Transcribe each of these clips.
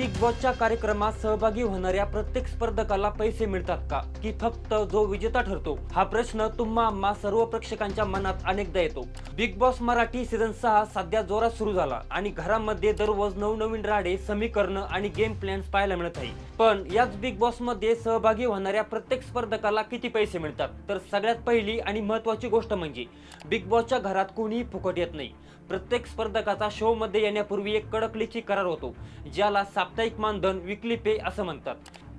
Big बॉसच्या कार्यक्रमात सहभागी होणाऱ्या प्रत्येक स्पर्धकाला पैसे मिळतात का? की फक्त जो विजेता ठरतो? हा प्रश्न तुम्हा आम्हा सर्व प्रेक्षकांच्या मनात अनेकदा येतो. बिग बॉस मराठी सीझन सहा सध्या जोरात सुरू झाला आणि घरामध्ये दररोज नवनवीन राडे समीकरण आणि गेम प्लॅन्स पाहायला मिळत आहे. पण याच बिग बॉसमध्ये सहभागी होणाऱ्या प्रत्येक स्पर्धकाला किती पैसे मिळतात? तर सगळ्यात पहिली आणि महत्वाची गोष्ट म्हणजे बिग बॉसच्या घरात कोणीही फुकट येत नाही. प्रत्येक स्पर्धकाचा शो मध्ये येण्यापूर्वी एक कडकलीची करार होतो ज्याला साप साप्ताहिक मानधन विकली पे असं म्हणतात.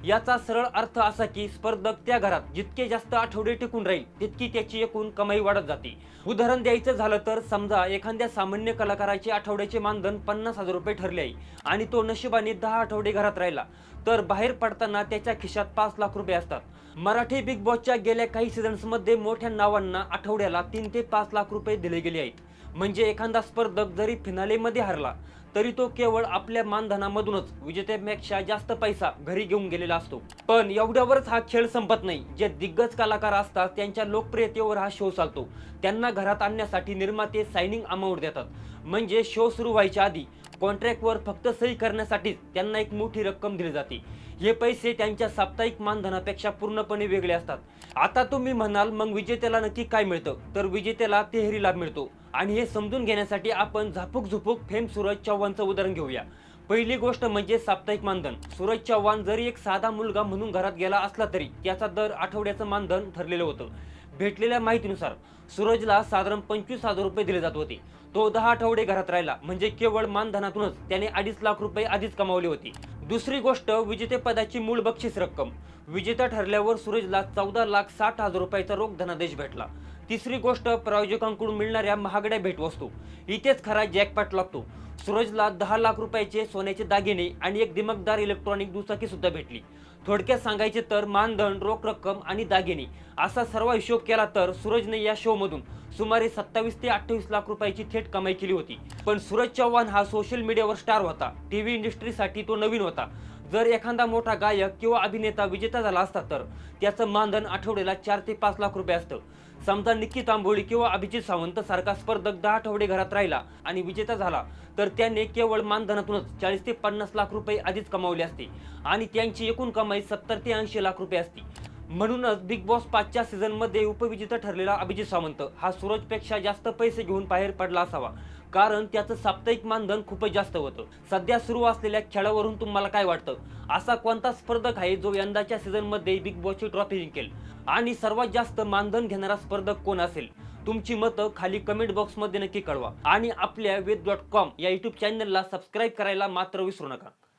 याचा सरळ अर्थ असा की स्पर्धक त्या घरात जितके जास्त आठवडे टिकून राहील तितकी त्याची एकूण कमाई वाढत जाते. उदाहरण द्यायचं झालं तर समजा एखाद्या सामान्य कलाकाराचे आठवड्याचे मानधन पन्नास हजार रुपये ठरले आहे आणि तो नशिबाने दहा आठवडे घरात राहिला तर बाहेर पडताना त्याच्या खिशात पाच लाख रुपये असतात. मराठी बिग बॉसच्या गेल्या काही सीझन्समध्ये मोठ्या नावांना आठवड्याला तीन ते पाच लाख रुपये दिले गेले आहेत. म्हणजे एखादा स्पर्धक जरी फिनालेमध्ये हरला तरी तो केवळ आपल्या मानधनामधूनच विजेत्यापेक्षा जास्त पैसा घरी घेऊन गेलेला असतो. पण एवढ्यावरच हा खेळ संपत नाही. जे दिग्गज कलाकार असतात त्यांच्या लोकप्रियतेवर हा शो चालतो. त्यांना घरात आणण्यासाठी निर्माते सायनिंग अमाऊंट देतात. म्हणजे शो सुरू व्हायच्या आधी कॉन्ट्रॅक्टवर फक्त सही करण्यासाठीच त्यांना एक मोठी रक्कम दिली जाते. हे पैसे त्यांच्या साप्ताहिक मानधनापेक्षा पूर्णपणे वेगळे असतात. आता तुम्ही म्हणाल मग विजेत्याला नक्की काय मिळतं? तर विजेत्याला तेहरी लाभ मिळतो. आणि हे समजून घेण्यासाठी आपण झापूक झुपूक फेम सूरज चव्हाणचं उदाहरण घेऊया. पहिली गोष्ट म्हणजे साप्ताहिक मानधन. सूरज चव्हाण जरी एक साधा मुलगा म्हणून घरात गेला असला तरी त्याचा दर आठवड्याचं मानधन ठरलेलं होतं. भेटलेल्या माहितीनुसार सूरजला साधारण पंचवीस हजार रुपये दिले जात होते. तो दहा आठवडे घरात राहिला. म्हणजे केवळ मानधनातूनच त्याने अडीच लाख रुपये आधीच कमावले होते. दुसरी गोष्ट विजेतेपदाची मूळ बक्षीस रक्कम. विजेता ठरल्यावर सूरजला चौदा लाख साठ हजार रुपयाचा रोख धनादेश भेटला. तिसरी गोष्ट प्रायोजकांकडून मिळणाऱ्या महागड्या भेटवस्तू. इथेच खरा जॅकपॅट लागतो. सूरजला दहा लाख रुपयाचे सोन्याचे दागिने आणि एक दिमकदार इलेक्ट्रॉनिक दुचाकी सुद्धा भेटली. थोडक्यात सांगायचे तर मानधन रोख रक्कम आणि दागिने असा सर्व हिशोब केला तर सूरजने या शोमधून सुमारे सत्तावीस ते अठ्ठावीस लाख रुपयाची थेट कमाई केली होती. पण सूरज चव्हाण हा सोशल मीडियावर स्टार होता. टीव्ही इंडस्ट्रीसाठी तो नवीन होता. जर एखादा मोठा गायक किंवा अभिनेता विजेता झाला असता तर त्याचं मानधन आठवड्याला चार ते पाच लाख रुपये असतं. समजा निक्की तांबोळी किंवा अभिजित सावंत सारखा स्पर्धक दहा आठवडे घरात राहिला आणि विजेता झाला तर त्याने केवळ मानधनातूनच चाळीस ते पन्नास लाख रुपये आधीच कमावले असते आणि त्यांची एकूण कमाई सत्तर ते ऐंशी लाख रुपये असते. म्हणूनच बिग बॉस पाचच्या सीझनमध्ये उपविजेता ठरलेला अभिजित सावंत हा सूरजपेक्षा जास्त पैसे घेऊन बाहेर पडला असावा. कारण त्याचं साप्ताहिक मानधन खूपच जास्त होतं. सध्या सुरू असलेल्या खेळावरून तुम्हाला काय वाटतं? असा कोणता स्पर्धक आहे जो यंदाच्या सीझनमध्ये बिग बॉसची ट्रॉफी जिंकेल? आणि सर्वात जास्त मानधन घेणारा स्पर्धक कोण असेल? तुमची मतं खाली कमेंट बॉक्समध्ये नक्की कळवा. आणि आपल्या वेद डॉट कॉम या युट्यूब चॅनलला सबस्क्राईब करायला मात्र विसरू नका.